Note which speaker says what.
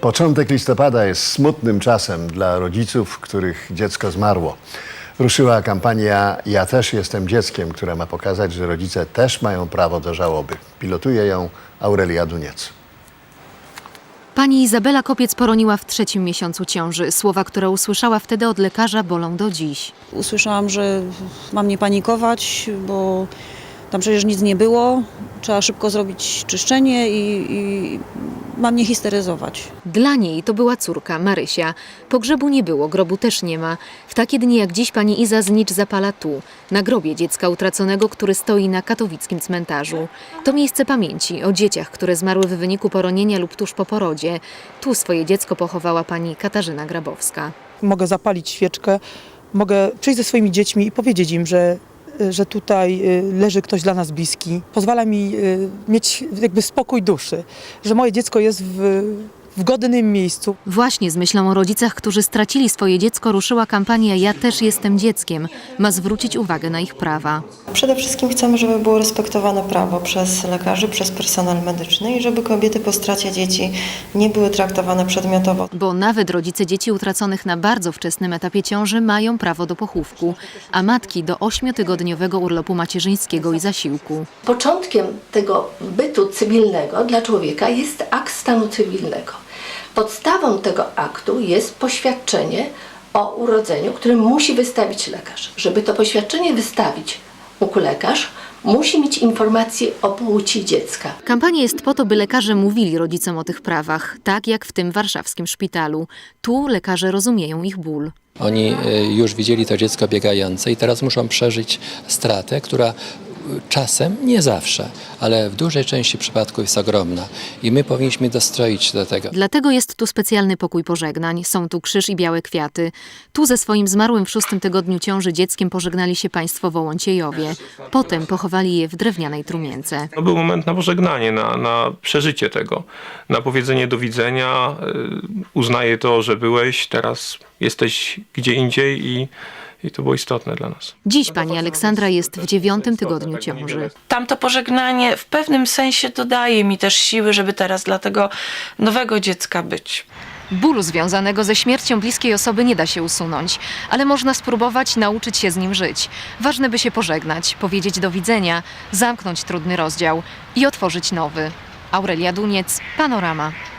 Speaker 1: Początek listopada jest smutnym czasem dla rodziców, których dziecko zmarło. Ruszyła kampania Ja też jestem dzieckiem, która ma pokazać, że rodzice też mają prawo do żałoby. Pilotuje ją Aurelia Duniec.
Speaker 2: Pani Izabela Kopiec poroniła w trzecim miesiącu ciąży. Słowa, które usłyszała wtedy od lekarza, bolą do dziś.
Speaker 3: Usłyszałam, że mam nie panikować, bo tam przecież nic nie było. Trzeba szybko zrobić czyszczenie i, i mam nie histeryzować.
Speaker 2: Dla niej to była córka, Marysia. Pogrzebu nie było, grobu też nie ma. W takie dni jak dziś pani Iza znicz zapala tu, na grobie dziecka utraconego, który stoi na katowickim cmentarzu. To miejsce pamięci o dzieciach, które zmarły w wyniku poronienia lub tuż po porodzie. Tu swoje dziecko pochowała pani Katarzyna Grabowska.
Speaker 4: mogę zapalić świeczkę, mogę przyjść ze swoimi dziećmi i powiedzieć im, że, że tutaj y, leży ktoś dla nas bliski. Pozwala mi y, mieć jakby spokój duszy, że moje dziecko jest w, w godnym miejscu.
Speaker 2: Właśnie z myślą o rodzicach, którzy stracili swoje dziecko, ruszyła kampania Ja też jestem dzieckiem. Ma zwrócić uwagę na ich prawa.
Speaker 5: Przede wszystkim chcemy, żeby było respektowane prawo przez lekarzy, przez personel medyczny i żeby kobiety po stracie dzieci nie były traktowane przedmiotowo.
Speaker 2: Bo nawet rodzice dzieci utraconych na bardzo wczesnym etapie ciąży mają prawo do pochówku, a matki do ośmiotygodniowego urlopu macierzyńskiego i zasiłku.
Speaker 6: Początkiem tego bytu cywilnego dla człowieka jest akt stanu cywilnego. Podstawą tego aktu jest poświadczenie o urodzeniu, które musi wystawić lekarz. Żeby to poświadczenie wystawić mógł lekarz, musi mieć informację o płci dziecka.
Speaker 2: Kampania jest po to, by lekarze mówili rodzicom o tych prawach, tak jak w tym warszawskim szpitalu. Tu lekarze rozumieją ich ból.
Speaker 7: Oni y, już widzieli to dziecko biegające i teraz muszą przeżyć stratę, która czasem, nie zawsze, ale w dużej części przypadków jest ogromna. I my powinniśmy dostroić się do tego.
Speaker 2: Dlatego jest tu specjalny pokój pożegnań, są tu krzyż i białe kwiaty. Tu ze swoim zmarłym w szóstym tygodniu ciąży dzieckiem pożegnali się państwo Wołąciejowie. Potem pochowali je w drewnianej trumience.
Speaker 8: To był moment na pożegnanie, na, na przeżycie tego, na powiedzenie do widzenia. y, Uznaję to, że byłeś, teraz jesteś gdzie indziej i, i to było istotne dla nas.
Speaker 2: Dziś pani Aleksandra jest w dziewiątym tygodniu ciąży.
Speaker 9: tamto pożegnanie w pewnym sensie dodaje mi też siły, żeby teraz dla tego nowego dziecka być.
Speaker 2: Bólu związanego ze śmiercią bliskiej osoby nie da się usunąć, ale można spróbować nauczyć się z nim żyć. Ważne, by się pożegnać, powiedzieć do widzenia, zamknąć trudny rozdział i otworzyć nowy. Aurelia Duniec, Panorama.